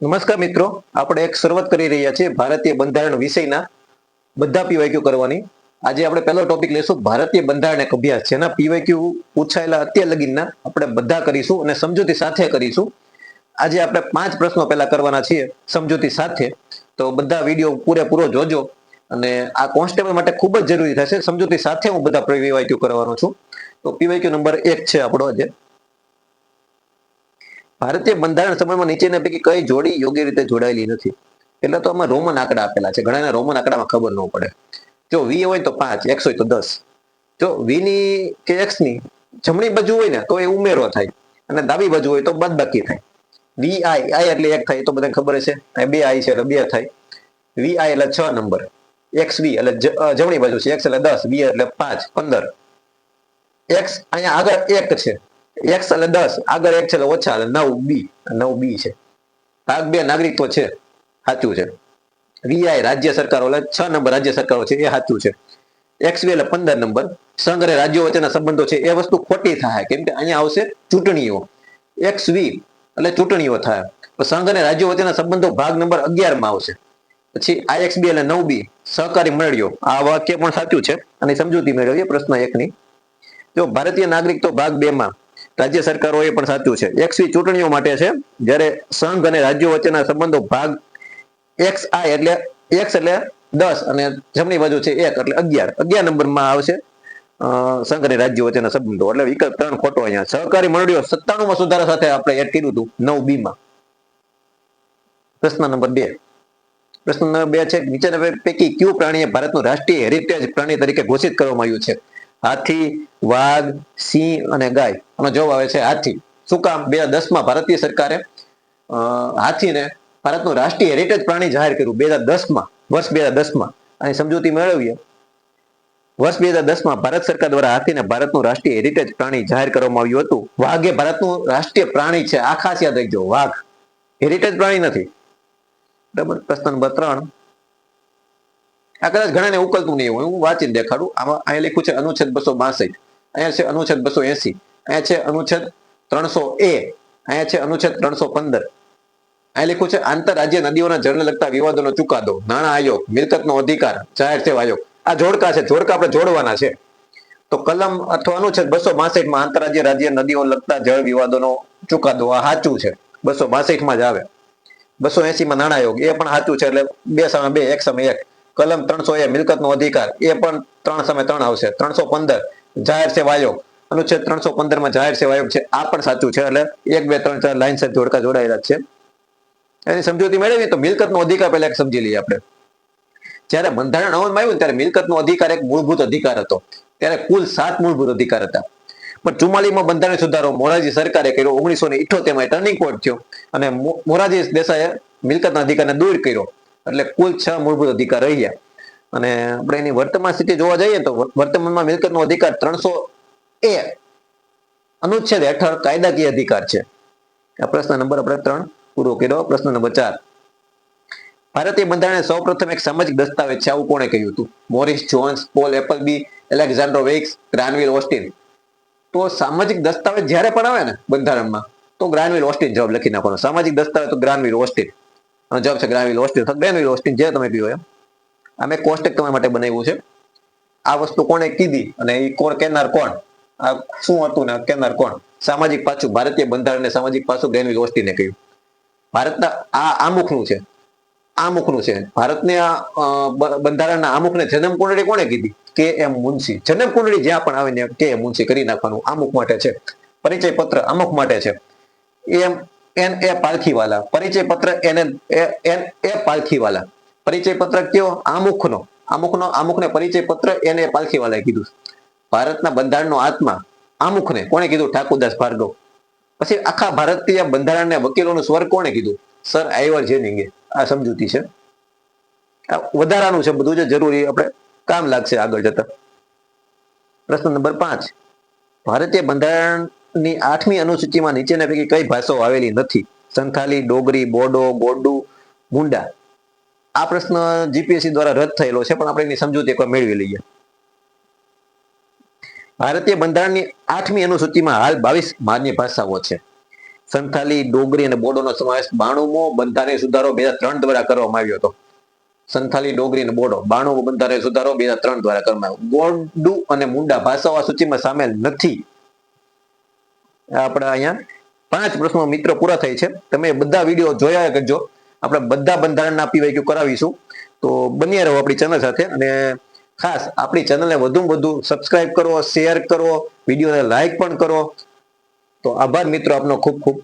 નમસ્કાર મિત્રો, આપણે એક શરૂઆત કરી રહ્યા છીએ ભારતીય બંધારણ વિષયના બધા પીવાયક્યુ કરવાની. આજે આપણે પહેલો ટોપિક લેશું ભારતીય બંધારણ એક અભ્યાસ. જેના પીવાયક્યુ પૂછાયેલા અત્યાર લગીના આપણે બધા કરીશું અને સમજૂતી સાથે કરીશું. આજે આપણે પાંચ પ્રશ્નો પહેલા કરવાના છીએ સમજૂતી સાથે. તો બધા વીડિયો પૂરેપૂરો જોજો અને આ કોન્સ્ટેબલ માટે ખૂબ જ જરૂરી થશે. સમજૂતી સાથે હું બધા પીવાયક્યુ કરવાનો છું. તો પીવાયક્યુ નંબર એક છે આપણો આજે. ભારતીય બંધારણ સમયમાં નીચેના પૈકી કઈ જોડી યોગ્ય રીતે જોડાયેલી નથી? એટલે તો આમાં રોમન આંકડા આપેલા છે. ઘણાને રોમન આંકડામાં ખબર ન પડે. જો વી હોય તો પાંચ એક્સ હોય તો દસ. જો વી ની કે એક્સની જમણી બાજુ હોય ને, તો એ ઉમેરો થાય. અને ડાબી બાજુ હોય તો બાદબાકી થાય. વી આઈ આઈ એટલે એક થાય તો બધાને ખબર છે બે આઈ છે એટલે બે થાય. વી આઈ એટલે છ નંબર. એક્સ વી એટલે જમણી બાજુ છે. એક્સ એટલે દસ વી એટલે પાંચ, પંદર. એક્સ અહીંયા આગળ એક છે. એક્સ અને દસ. આગળ એક છે ઓછા નવ બી નવ બી છે. ભાગ બે નાગરિકત્વ છે. સાચું છે. વીઆઈ રાજ્ય સરકારો, એટલે છ નંબર રાજ્ય સરકારો છે, એ સાચું છે. એક્સ એટલે પંદર નંબર. સંઘ અને રાજ્યો વચ્ચેના સંબંધો છે, એ વસ્તુ ખોટી થાય. કેમ કે અહીંયા આવશે ચૂંટણીઓ. એક્સ વી એટલે ચૂંટણીઓ થાય. સંઘ અને રાજ્યો વચ્ચેના સંબંધો ભાગ નંબર અગિયારમાં આવશે. પછી આ એક્સ બી એટલે નવ બી સહકારી મળ્યો આ વાક્ય પણ સાચું છે. અને સમજૂતી મેળવીએ પ્રશ્ન એકની. જો ભારતીય નાગરિક તો ભાગ બે માં રાજ્ય સરકારો એ પણ સાચું છે. એક્સવી ચૂંટણીઓ માટે છે, જ્યારે સંઘ અને રાજ્યો વચ્ચેના સંબંધો ભાગ એક્સ આઈ એટલે એક્સ એટલે દસ અને જમણી બાજુ છે એક એટલે અગિયાર. અગિયાર નંબરમાં આવશે સંઘ અને રાજ્યો વચ્ચેના સંબંધો. એટલે વિકલ્પ ત્રણ ખોટો અહીંયા. સહકારી મંડળીઓ સત્તાણું માં સુધારા સાથે આપણે એડ કર્યું હતું, નવ બી માં પ્રશ્ન નંબર બે. પ્રશ્ન નંબર બે છે, નીચેના પૈકી કયું પ્રાણીએ ભારતનું રાષ્ટ્રીય હેરિટેજ પ્રાણી તરીકે ઘોષિત કરવામાં આવ્યું છે? હાથી, વાઘ, સિંહ અને ગાય. આનો જવાબ આવે છે હાથી. શું કામ? બે હજાર દસમાં ભારતીય સરકારે હાથીને ભારતનું રાષ્ટ્રીય હેરિટેજ પ્રાણી જાહેર કર્યું બે હજાર દસમાં, વર્ષ બે હજાર દસમાં. અહીં સમજૂતી મેળવીએ, વર્ષ બે હજાર દસમાં ભારત સરકાર દ્વારા હાથીને ભારતનું રાષ્ટ્રીય હેરિટેજ પ્રાણી જાહેર કરવામાં આવ્યું હતું. વાઘ એ ભારતનું રાષ્ટ્રીય પ્રાણી છે. આ ખાસ યાદ રાખજો, વાઘ. હેરિટેજ પ્રાણી નથી. બરાબર? પ્રશ્ન નંબર ત્રણ આ કદાચ ઘણાને ઉકલતું નહીં હોય, હું વાંચીને દેખાડું. આમાં અહીંયા લખ્યું છે અનુચ્છેદ બસો બાસઠ. અહીંયા છે અનુચ્છેદ બસો એસી. અહીંયા છે અનુચ્છેદ ત્રણસો એ. અહીંયા છે અનુચ્છેદ ત્રણસો પંદર. અહીંયા લખ્યું છે આંતરરાજ્ય નદીઓના જળને લગતા વિવાદોનો ચુકાદો. નાણાં આયોગ, મિલકતનો અધિકાર, જાહેર સેવા આયોગ. આ જોડકા છે, જોડકા આપણે જોડવાના છે. તો કલમ અથવા અનુચ્છેદ બસો બાસઠમાં આંતરરાજ્ય રાજ્ય નદીઓ લગતા જળ વિવાદોનો ચુકાદો આ સાચું છે. બસો બાસઠમાં જ આવે. બસો એસી માં નાણાં આયોગ, એ પણ સાચું છે, એટલે બે સામે બે, એક સામે એક. કલમ ત્રણસો એ મિલકતનો અધિકાર, એ પણ ત્રણ સામે ત્રણ આવશે. ત્રણસો પંદર, જાહેર સેવા આયોગ. અનુચ્છેદ ત્રણસો પંદરમાં જાહેર સેવા આયોગ છે. આ પણ સાચું છે, એટલે એક, બે, ત્રણ, ચાર લાઈન સાથે જોડકા જોડાયેલા છે. એની સમજૂતી મેળવી તો મિલકતનો અધિકાર પહેલા સમજી લઈએ આપણે. જ્યારે બંધારણ અમલમાં આવ્યું ને ત્યારે મિલકતનો અધિકાર એક મૂળભૂત અધિકાર હતો. ત્યારે કુલ સાત મૂળભૂત અધિકાર હતા. પણ ચુમ્માલીમાં બંધારણ સુધારો મોરારજી સરકારે કર્યો. ઓગણીસો ને ઇઠોતેરમાં ટર્નિંગ પોઈન્ટ થયો. અને મોરારજી દેસાઈએ મિલકતના અધિકારને દૂર કર્યો. એટલે કુલ છ મૂળભૂત અધિકાર રહ્યા અને આપણે એની વર્તમાન સ્થિતિ જોવા જઈએ તો વર- વર્તમાનમાં મિલકતનો અધિકાર ત્રણસો એ અનુચ્છેદ હેઠળ કાયદાકીય અધિકાર છે. આ પ્રશ્ન નંબર આપણે ત્રણ પૂરો કર્યો. પ્રશ્ન નંબર ચાર. ભારતીય બંધારણે સૌપ્રથમ એક સામાજિક દસ્તાવેજ છે, આવું કોણે કહ્યું હતું? Morris, Jones, Paul Appleby Alexandrowicz Granville, Austin. તો સામાજિક દસ્તાવેજ જ્યારે પણ આવે ને બંધારણમાં, તો ગ્રાનવિલ, ઓસ્ટિન જવાબ લખી નાખવાનો. સામાજિક દસ્તાવેજ તો ગ્રાનવિલ, ઓસ્ટિન. જવાબ છે ગ્રાનવિલ ઓસ્ટિન અથવા ગ્રેનવિલ ઓસ્ટિન જે તમે કહ્યું એમ. આ મેં કોષ્ટક તમારા માટે બનાવ્યું છે. આ વસ્તુ કોણે કીધી અને એ કોણ? કેનાર કોણ? આ શું હતું ને? કેનાર કોણ? સામાજિક પાછું, ભારતીય બંધારણને સામાજિક પાછું ગ્રેનવિલ ઓસ્ટિને કહ્યું. ભારતના આ આમુખનું છે. આમુખનું છે. ભારતને આ બંધારણના આમુખને જન્મ કુંડળી કોણે કીધી? કે એમ મુનશી. જન્મ કુંડળી જ્યાં પણ આવે ને કે એમ મુનશી કરી નાખવાનું આમુખ માટે છે. પરિચય પત્ર અમુક માટે છે. એમ એન એ પારખીવાલા પરિચય પત્ર એન એન એ પારખીવાલા પરિચય પત્ર કયો? આમુખનો. આમુખનો, આમુખને પરિચય પત્ર એન પાલખીવાલાએ કીધું. ભારતના બંધારણનો આત્મા આમુખને. કોણે કીધું? ઠાકુરદાસ ભાર્ગવ. પછી આખા ભારતીય બંધારણને વકીલોનું સ્વર કોણે કીધું? સર આઈવર જેનિંગે. આ સમજૂતી છે. આ વધારાનું છે બધું જે જરૂરી આપણે કામ લાગશે આગળ જતા. પ્રશ્ન નંબર પાંચ. ભારતીય બંધારણની આઠમી અનુસૂચિમાં નીચેના પૈકી કઈ ભાષાઓ આવેલી નથી? સંથાલી, ડોગરી, બોડો, ગોડુ મુંડા આ પ્રશ્ન જીપીએસસી દ્વારા રદ થયેલો છે, પણ આપણે એની સમજૂતી એકવાર મેળવી લઈએ. ભારતીય બંધારણની આઠમી અનુસૂચિમાં હાલ બાવીસ માન્ય ભાષાઓ છે. સંથાલી, ડોગરી અને બોડોનો સમાવેશ બાણુમો બંધારણીય સુધારો બે ત્રણ દ્વારા કરવામાં આવ્યો હતો. સંથાલી, ડોગરી અને બોડો બાણુમો બંધારણીય સુધારો બે ત્રણ દ્વારા કરવામાં આવ્યો. ગોંડુ અને મુંડા ભાષાઓ આ સૂચિમાં સામેલ નથી. આપણે અહીંયા પાંચ પ્રશ્નો મિત્રો પૂરા થાય છે. તમે બધા વીડિયો જોયા કરજો. આપણે બધા બંધારણના પીવાયક્યુ કરાવીશું. તો બન્યા રહો આપણી ચેનલ સાથે અને ખાસ આપણી ચેનલને વધુ વધુ સબસ્ક્રાઇબ કરો શેર કરો, વિડીયોને લાઇક પણ કરો. તો આભાર મિત્રો આપનો ખૂબ ખૂબ.